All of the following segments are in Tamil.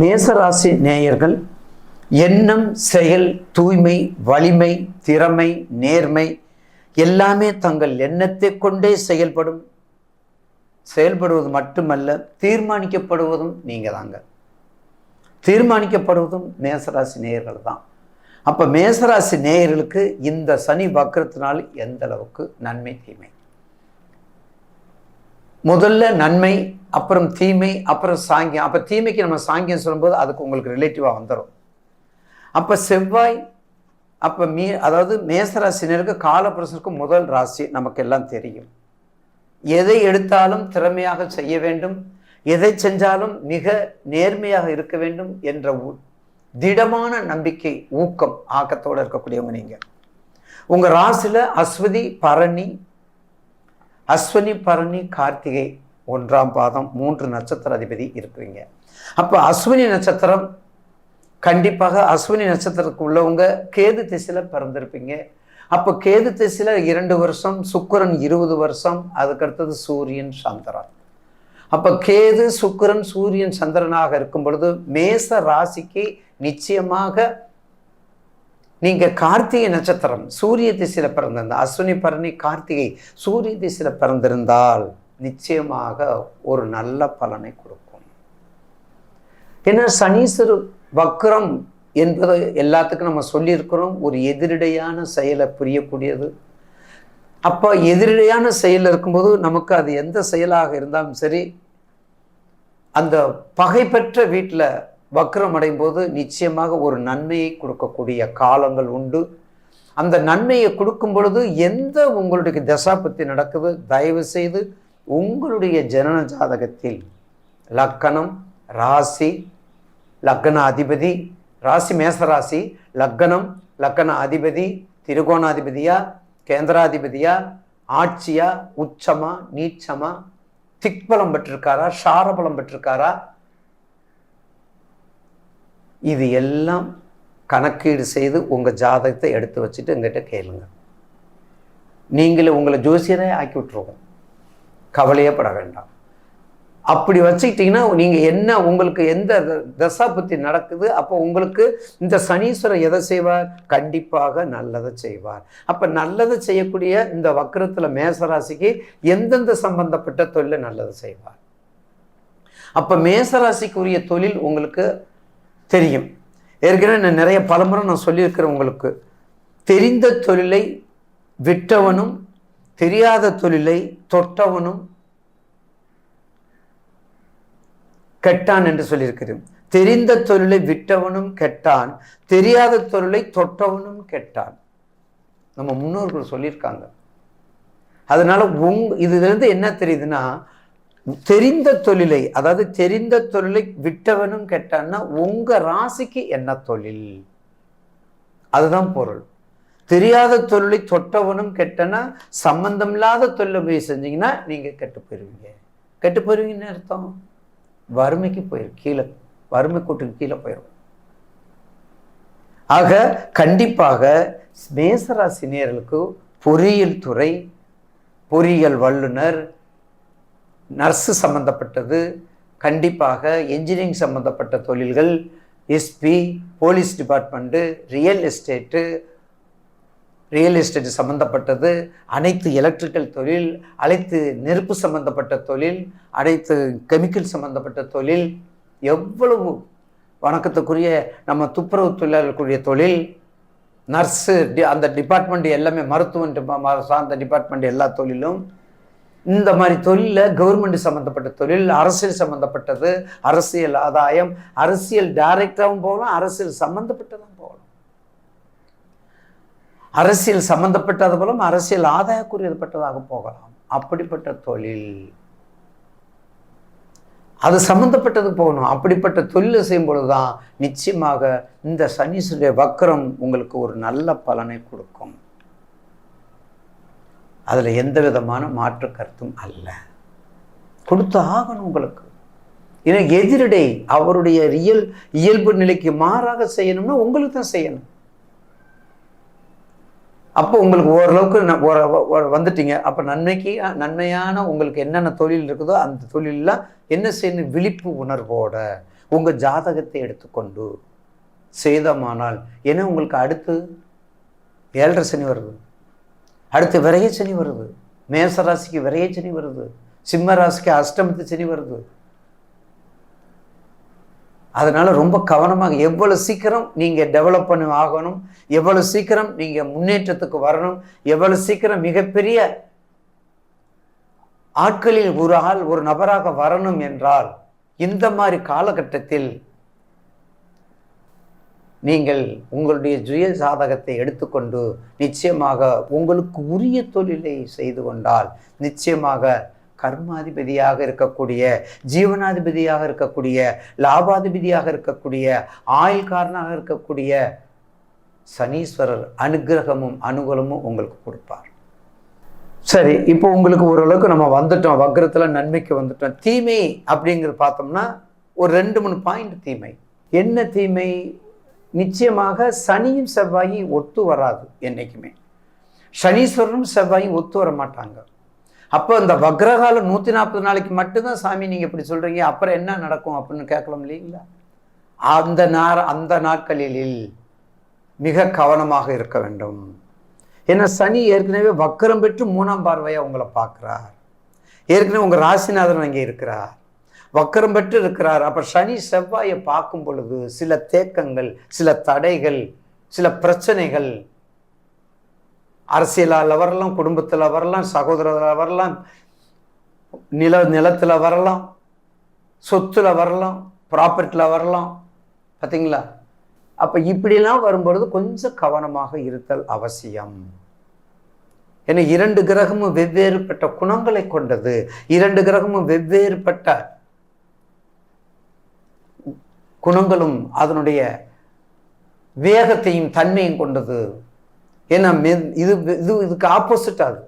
மேசராசி நேயர்கள் எண்ணம் செயல் தூய்மை வலிமை திறமை நேர்மை எல்லாமே தங்கள் எண்ணத்தை கொண்டே செயல்படும். செயல்படுவது மட்டுமல்ல தீர்மானிக்கப்படுவதும் நீங்கள் தாங்க. தீர்மானிக்கப்படுவதும் மேசராசி நேயர்கள் தான். அப்போ மேசராசி நேயர்களுக்கு இந்த சனி வக்கரத்தினால் எந்த அளவுக்கு நன்மை தீமை? முதல்ல நன்மை அப்புறம் தீமை அப்புறம் சாங்கியம். அப்போ தீமைக்கு நம்ம சாங்கியம் சொல்லும்போது அதுக்கு உங்களுக்கு ரிலேட்டிவாக வந்துடும் அப்போ செவ்வாய் அப்போ மீ அதாவது மேசராசினருக்கு காலப்புரசனுக்கு முதல் ராசி நமக்கு எல்லாம் தெரியும். எதை எடுத்தாலும் திறமையாக செய்ய வேண்டும். எதை செஞ்சாலும் மிக நேர்மையாக இருக்க வேண்டும் என்ற உ- திடமான நம்பிக்கை ஊக்கம் ஆக்கத்தோடு இருக்கக்கூடியவங்க நீங்கள் உங்கள் ராசியில் அஸ்வதி பரணி அஸ்வினி பரணி கார்த்திகை ஒன்றாம் பாதம் மூன்று நட்சத்திர அதிபதி இருக்கிறீங்க. அப்போ அஸ்வினி நட்சத்திரம் கண்டிப்பாக அஸ்வினி நட்சத்திரத்துக்கு உள்ளவங்க கேது திசையில் பிறந்திருப்பீங்க. அப்போ கேது திசையில் இரண்டு வருஷம் சுக்கிரன் இருபது வருஷம் அதுக்கடுத்தது சூரியன் சந்திரன். அப்போ கேது சுக்கிரன் சூரியன் சந்திரனாக இருக்கும் பொழுது மேச ராசிக்கு நிச்சயமாக நீங்கள் கார்த்திகை நட்சத்திரம் சூரிய திசையில் பிறந்திருந்தால் அஸ்வினி பரணி கார்த்திகை சூரிய திசையில் பிறந்திருந்தால் நிச்சயமாக ஒரு நல்ல பலனை கொடுக்கும். ஏன்னா சனீஸ்வர வக்ரம் என்பது எல்லாத்துக்கும் நம்ம சொல்லியிருக்கிறோம். ஒரு எதிரிடையான செயலை புரியக்கூடியது. அப்போ எதிரடையான செயல் இருக்கும்போது நமக்கு அது எந்த செயலாக இருந்தாலும் சரி அந்த பகை பெற்ற வீட்டில் வக்ரம் அடையும் போது நிச்சயமாக ஒரு நன்மையை கொடுக்கக்கூடிய காலங்கள் உண்டு. அந்த நன்மையை கொடுக்கும் பொழுது எந்த உங்களுடைய தசாபத்தி நடக்குது தயவு செய்து உங்களுடைய ஜனன ஜாதகத்தில் லக்கணம் ராசி லக்ன அதிபதி ராசி மேசராசி லக்கணம் லக்கண அதிபதி திருகோணாதிபதியா கேந்திராதிபதியா ஆட்சியா உச்சமா நீச்சமா திக்பலம் பெற்றிருக்காரா சாரபலம் பெற்றிருக்காரா இது எல்லாம் கணக்கீடு செய்து உங்கள் ஜாதகத்தை எடுத்து வச்சுட்டு எங்கிட்ட கேளுங்க. நீங்களே உங்களை ஜோசியரே ஆக்கி விட்டுருவோம். கவலையே பட வேண்டாம். அப்படி வச்சுக்கிட்டீங்கன்னா நீங்கள் என்ன உங்களுக்கு எந்த தசா புத்தி நடக்குது அப்போ உங்களுக்கு இந்த சனீஸ்வரர் எதை செய்வார்? கண்டிப்பாக நல்லதை செய்வார். அப்போ நல்லதை செய்யக்கூடிய இந்த வக்கரத்தில் மேசராசிக்கு எந்தெந்த சம்பந்தப்பட்ட தொழிலை நல்லதை செய்வார்? அப்போ மேசராசிக்குரிய தொழில் உங்களுக்கு தெரியும். ஏற்கனவே நான் நிறைய பலமுறை நான் சொல்லியிருக்கிறேன் உங்களுக்கு. தெரிந்த தொழிலை விட்டவனும் தெரியாத தொழிலை தொட்டவனும் கெட்டான் என்று சொல்லியிருக்கிறேன். தெரிந்த தொழிலை விட்டவனும் கெட்டான் தெரியாத தொழிலை தொட்டவனும் கெட்டான். நம்ம முன்னோர்கள் சொல்லியிருக்காங்க. அதனால உங் இதுலேருந்து என்ன தெரியுதுன்னா தெரிந்த தொழிலை அதாவது தெரிந்த தொழிலை விட்டவனும் கெட்டான்னா உங்க ராசிக்கு என்ன தொழில்? அதுதான் பொருள். தெரியாத தொழிலை தொட்டவனும் கெட்டனா சம்பந்தம் இல்லாத தொழிலை போய் செஞ்சீங்கன்னா நீங்க கெட்டு போயிருவீங்க. கெட்டு போயிருவீங்கன்னு அர்த்தம்? வறுமைக்கு போயிரு கீழே வறுமை கூட்டுக்கு கீழே போயிடும் ஆக கண்டிப்பாக மேசராசினியர்களுக்கு பொறியியல் துறை பொறியியல் வல்லுநர் நர்ஸு சம்மந்தப்பட்டது கண்டிப்பாக என்ஜினியரிங் சம்மந்தப்பட்ட தொழில்கள் SP police department real estate real estate சம்மந்தப்பட்டது அனைத்து எலக்ட்ரிக்கல் தொழில் அனைத்து நெருப்பு சம்மந்தப்பட்ட தொழில் அனைத்து கெமிக்கல் சம்மந்தப்பட்ட தொழில் எவ்வளவு வணக்கத்துக்குரிய நம்ம துப்புரவு தொழிலாளர்களுடைய தொழில் நர்ஸு டி அந்த டிபார்ட்மெண்ட் எல்லாமே மருத்துவம் டிபா- சார்ந்த டிபார்ட்மெண்ட் எல்லா தொழிலும் இந்த மாதிரி தொழிலில் கவர்மெண்ட் சம்மந்தப்பட்ட தொழில் அரசியல் சம்மந்தப்பட்டது அரசியல் ஆதாயம் அரசியல் டைரக்டாகவும் போகலாம் அரசியல் சம்மந்தப்பட்டதும் போகலாம். அரசியல் சம்மந்தப்பட்டது போலும் அரசியல் ஆதாயக்குரியப்பட்டதாக போகலாம். அப்படிப்பட்ட தொழில். அது சம்மந்தப்பட்டது போகணும். அப்படிப்பட்ட தொழிலை செய்யும் பொழுதுதான் நிச்சயமாக இந்த சனீஸ்வருடைய வக்கரம் உங்களுக்கு ஒரு நல்ல பலனை கொடுக்கும். அதில் எந்த விதமான மாற்று கருத்தும் அல்ல. கொடுத்து ஆகணும் உங்களுக்கு. ஏன்னா எதிரடை அவருடைய ரியல் இயல்பு நிலைக்கு மாறாக செய்யணும்னா உங்களுக்கு தான் செய்யணும். அப்போ உங்களுக்கு ஓரளவுக்கு வந்துட்டீங்க. அப்போ நன்மைக்கு நன்மையான உங்களுக்கு என்னென்ன தொழில் இருக்குதோ அந்த தொழிலெலாம் என்ன செய்யணும்? விழிப்பு உணர்வோட உங்கள் ஜாதகத்தை எடுத்துக்கொண்டு செய்தமானால் ஏன்னா உங்களுக்கு அடுத்து ஏழரை சனி வருது. அடுத்து விரைய சனி வருது. மேச ராசிக்கு விரைய சனி வருது. சிம்ம ராசிக்கு அஷ்டமத்து சனி வருது. அதனால் ரொம்ப கவனமாக எவ்வளவு சீக்கிரம் நீங்கள் டெவலப் பண்ணி ஆகணும் எவ்வளவு சீக்கிரம் நீங்கள் முன்னேற்றத்துக்கு வரணும் எவ்வளவு சீக்கிரம் மிகப்பெரிய ஆட்களில் ஒரு ஆள் ஒரு நபராக வரணும் என்றால் இந்த மாதிரி காலகட்டத்தில் நீங்கள் உங்களுடைய சுய சாதகத்தை எடுத்துக்கொண்டு நிச்சயமாக உங்களுக்கு உரிய தொழிலை செய்து கொண்டால் நிச்சயமாக கர்மாதிபதியாக இருக்கக்கூடிய ஜீவனாதிபதியாக இருக்கக்கூடிய லாபாதிபதியாக இருக்கக்கூடிய ஆயுள்காரனாக இருக்கக்கூடிய சனீஸ்வரர் அனுகிரகமும் அனுகூலமும் உங்களுக்கு கொடுப்பார். சரி இப்போ உங்களுக்கு ஓரளவுக்கு நம்ம வந்துட்டோம் வக்ரத்தில் நன்மைக்கு வந்துட்டோம். தீமை அப்படிங்கிறது பார்த்தோம்னா ஒரு ரெண்டு மூணு பாயிண்ட் தீமை. என்ன தீமை? நிச்சயமாக சனியும் செவ்வாயும் ஒத்து வராது என்றைக்குமே சனீஸ்வரனும் செவ்வாயும் ஒத்து வர மாட்டாங்க. அப்போ இந்த வக்ரகாலம் நூற்றி நாற்பது நாளைக்கு மட்டும்தான் சாமி நீங்கள் இப்படி சொல்கிறீங்க அப்புறம் என்ன நடக்கும் அப்படின்னு கேட்கலாம் இல்லைங்களா? அந்த நார் அந்த நாட்களில் மிக கவனமாக இருக்க வேண்டும். ஏன்னா சனி ஏற்கனவே வக்கரம் பெற்று மூணாம் பார்வையாக உங்களை பார்க்குறார். ஏற்கனவே உங்கள் ராசிநாதன் அங்கே இருக்கிறார். வக்கரம் பெற்று இருக்கிறார் அப்போ சனி செவ்வாயை பார்க்கும் பொழுது சில தேக்கங்கள் சில தடைகள் சில பிரச்சனைகள் அரசியலால் வரலாம் குடும்பத்தில் வரலாம் சகோதரத்தில் வரலாம் நில நிலத்தில் வரலாம் சொத்துல வரலாம் ப்ராப்பர்ட்டியில் வரலாம். பார்த்தீங்களா அப்போ இப்படிலாம் வரும்பொழுது கொஞ்சம் கவனமாக இருத்தல் அவசியம். ஏன்னா இரண்டு கிரகமும் வெவ்வேறுபட்ட குணங்களை கொண்டது. இரண்டு கிரகமும் வெவ்வேறுபட்ட குணங்களும் அதனுடைய வேகத்தையும் தன்மையும் கொண்டது. ஏன்னா இது இது இதுக்கு ஆப்போசிட் அது.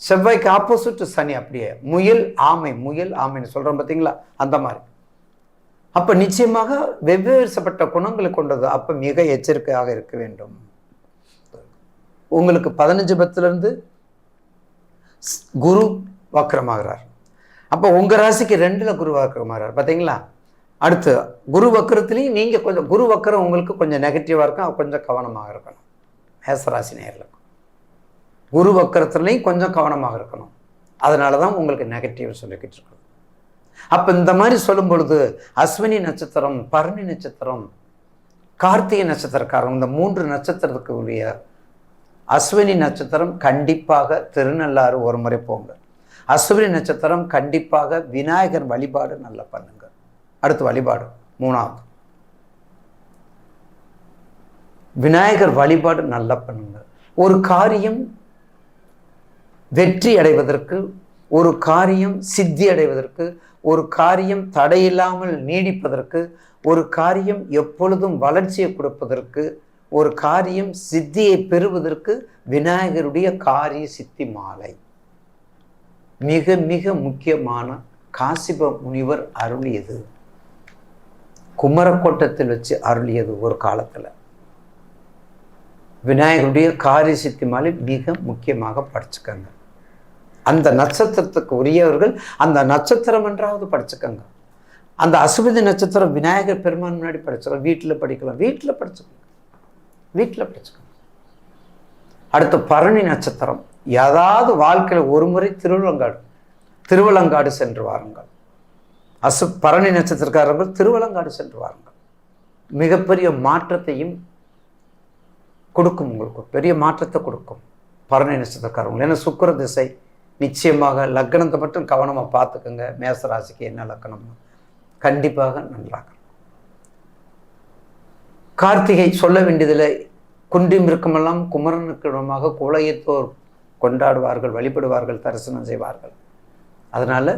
செவ்வாய்க்கு ஆப்போசிட் சனி அப்படியே. முயல் ஆமை முயல் ஆமைன்னு சொல்கிறோம் பார்த்தீங்களா? அந்த மாதிரி. அப்போ நிச்சயமாக வெவ்வேறுசப்பட்ட குணங்களை கொண்டது அப்போ மிக எச்சரிக்கையாக இருக்க வேண்டும். உங்களுக்கு பதினஞ்சு பத்துலேருந்து குரு வக்கரமாகிறார். அப்போ உங்கள் ராசிக்கு ரெண்டில் குரு வக்கரமாகிறார். பார்த்தீங்களா அடுத்து குரு வக்கரத்துலேயும் நீங்கள் கொஞ்சம் குரு வக்கரம் உங்களுக்கு கொஞ்சம் நெகட்டிவாக இருக்கும் கொஞ்சம் கவனமாக இருக்கணும். மேசராசி நேரில் குரு வக்கரத்துலேயும் கொஞ்சம் கவனமாக இருக்கணும். அதனால தான் உங்களுக்கு நெகட்டிவ் சொல்லிக்கிட்டு இருக்கணும் அப்போ இந்த மாதிரி சொல்லும் பொழுது அஸ்வினி நட்சத்திரம் பரணி நட்சத்திரம் கார்த்திகை நட்சத்திரக்காரன் இந்த மூன்று நட்சத்திரத்துக்கு உரிய அஸ்வினி நட்சத்திரம் கண்டிப்பாக திருநள்ளாறு ஒரு முறை போங்க. அஸ்வினி நட்சத்திரம் கண்டிப்பாக விநாயகர் வழிபாடு நல்லா பண்ணுங்க. அடுத்து வழிபாடு மூணாவது. விநாயகர் வழிபாடு நல்லா பண்ணுங்க. ஒரு காரியம் வெற்றி அடைவதற்கு ஒரு காரியம் சித்தி அடைவதற்கு ஒரு காரியம் தடையில்லாமல் நீடிப்பதற்கு ஒரு காரியம் எப்பொழுதும் வளர்ச்சியை கொடுப்பதற்கு ஒரு காரியம் சித்தியை பெறுவதற்கு விநாயகருடைய காரிய சித்தி மாலை. மிக மிக முக்கியமான காசிப முனிவர் அருளியது. குமரக்கோட்டத்தில் வச்சு அருளியது ஒரு காலத்தில். விநாயகருடைய காரிய சித்தி மாலை மிக முக்கியமாக படிச்சுக்கங்க. அந்த நட்சத்திரத்துக்கு உரியவர்கள் அந்த நட்சத்திரம் என்றாவது படிச்சுக்கோங்க. அந்த அசுபதி நட்சத்திரம் விநாயகர் பெருமான் முன்னாடி படிச்சுக்கலாம் வீட்டில் படிக்கலாம். வீட்டில் படிச்சுக்கோங்க. வீட்டில் படிச்சுக்கோங்க. அடுத்து பரணி நட்சத்திரம். ஏதாவது வாழ்க்கையில் ஒரு முறை திருவள்ளங்காடு திருவள்ளங்காடு சென்று வாருங்கள். அசு பரணி நட்சத்திரக்காரர்கள் திருவள்ளங்காடு சென்று வாருங்கள் மிகப்பெரிய மாற்றத்தையும் கொடுக்கும் உங்களுக்கு. பெரிய மாற்றத்தை கொடுக்கும் பரணி நட்சத்திரக்காரங்க ஏன்னா சுக்கர திசை நிச்சயமாக லக்கணத்தை மட்டும் கவனமாக பார்த்துக்கோங்க. மேசராசிக்கு என்ன லக்கணம் கண்டிப்பாக நன்றாக. கார்த்திகை சொல்ல வேண்டியதில் குன்றி மிருக்கமெல்லாம் குமரனுக்கு இடமாக குலையத்தோர் கொண்டாடுவார்கள் வழிபடுவார்கள் தரிசனம் செய்வார்கள். அதனால்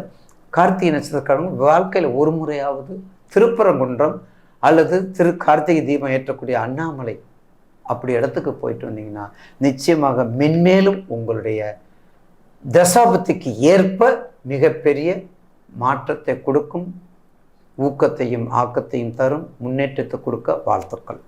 கார்த்திகை நட்சத்திரக்காரங்க வாழ்க்கையில் ஒரு முறையாவது திருப்பரங்குன்றம் அல்லது திரு கார்த்திகை தீபம் ஏற்றக்கூடிய அண்ணாமலை அப்படி இடத்துக்கு போயிட்டு வந்தீங்கன்னா நிச்சயமாக மென்மேலும் உங்களுடைய தசாபத்திக்கு ஏற்ப மிகப்பெரிய மாற்றத்தை கொடுக்கும் ஊக்கத்தையும் ஆக்கத்தையும் தரும் முன்னேற்றத்தை கொடுக்க வாழ்த்துக்கள்.